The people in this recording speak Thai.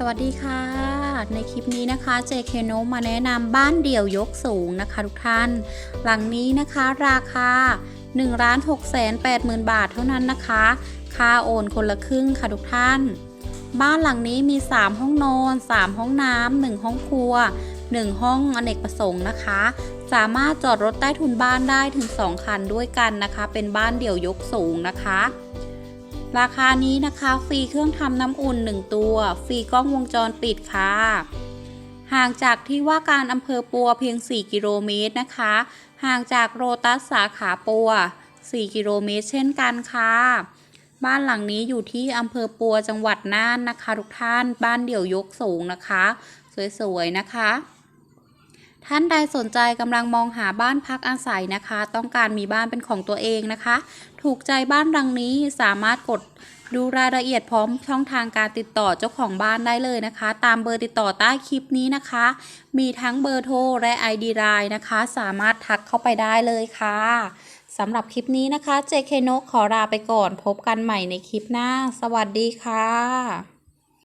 สวัสดีค่ะ ในคลิปนี้นะคะ JK n o มาแนะนำบ้านเดี่ยวยกสูงนะคะทุกท่าน หลังนี้นะคะราคา 1 6 8 0 0 0 0 บาทเท่านั้นนะคะ ค่าโอนคนละครึ่งค่ะทุกท่าน บ้านหลังนี้มี 3 ห้องนอน 3 ห้องน้ำ1ห้องครัว 1 ห้องอเนกประสงค์นะคะ สามารถจอดรถใต้ถุนบ้านได้ถึง 2 คันด้วยกันนะคะ เป็นบ้านเดี่ยวยกสูงนะคะ ราคานี้นะคะฟรีเครื่องทำน้ำอุ่น 1 ตัว ฟรีกล้องวงจรปิดค่ะห่างจากที่ว่าการอำเภอปัวเพียง 4 กิโลเมตรนะคะ ห่างจากโรตัสสาขาปัว 4 กิโลเมตร เช่นกันค่ะ บ้านหลังนี้อยู่ที่อำเภอปัวจังหวัดน่านนะคะ ทุกท่าน บ้านเดี่ยวยกสูงนะคะ สวยๆนะคะ ท่านใดสนใจกำลังมองหาบ้านพักอาศัยนะคะ ต้องการมีบ้านเป็นของตัวเองนะคะ ถูกใจบ้านหลังนี้สามารถกดดูรายละเอียดพร้อมช่องทางการติดต่อเจ้าของบ้านได้เลยนะคะ ตามเบอร์ติดต่อใต้คลิปนี้นะคะ มีทั้งเบอร์โทรและ ID ไลน์นะคะ สามารถทักเข้าไปได้เลยค่ะสำหรับคลิปนี้นะคะ JK นกขอลาไปก่อน พบกันใหม่ในคลิปหน้า สวัสดีค่ะ